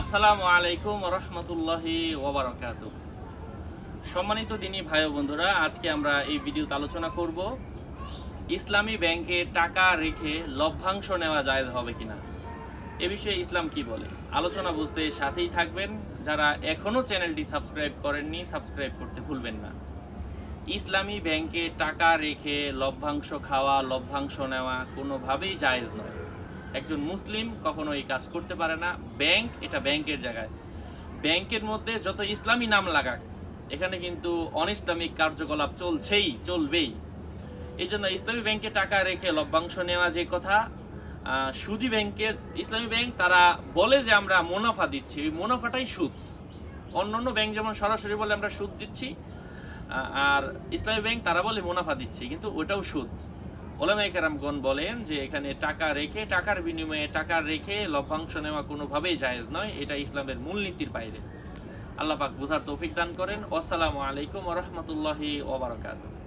আসসালামু আলাইকুম রহমতুল্লাহি ওবরাকাত। সম্মানিত দিনী ভাই বন্ধুরা, আজকে আমরা এই ভিডিওতে আলোচনা করব, ইসলামী ব্যাংকে টাকা রেখে লভ্যাংশ নেওয়া যায় হবে কিনা। এ বিষয়ে ইসলাম কি বলে? আলোচনা বুঝতে সাথেই থাকবেন। যারা এখনও চ্যানেলটি সাবস্ক্রাইব করেননি, সাবস্ক্রাইব করতে ভুলবেন না। ইসলামী ব্যাংকে টাকা রেখে লভ্যাংশ খাওয়া, লভ্যাংশ নেওয়া কোনোভাবেই জায়েজ নয়। একজন মুসলিম কখনো এই কাজ করতে পারে না। ব্যাংক, এটা ব্যাংকের জায়গায়। ব্যাংকের মধ্যে যত ইসলামী নাম লাগাক, এখানে কিন্তু অনিসলামিক কার্যকলাপ চলছেই, চলবেই। এই জন্য ইসলামী ব্যাংকে টাকা রেখে লভ্যাংশ নেওয়া যে কথা সুদী ব্যাংকের ইসলামী ব্যাংক তারা বলে যে আমরা মুনাফা দিচ্ছি। ওই মুনাফাটাই সুদ। অন্য অন্য ব্যাংক যেমন সরাসরি বলে আমরা সুদ দিচ্ছি আর ইসলামী ব্যাংক তারা বলে মুনাফা দিচ্ছি, কিন্তু ওটাও সুদ। ওলামাই কেরামগণ বলেন যে এখানে টাকা রেখে, টাকার বিনিময়ে টাকা রেখে লভ্যাংশ নেওয়া কোনোভাবেই জায়েজ নয়, এটা ইসলামের মূলনীতির বাইরে। আল্লাহ পাক বুঝার তৌফিক দান করেন। আসসালামু আলাইকুম রহমতুল্লাহি ওবরাকাতুহ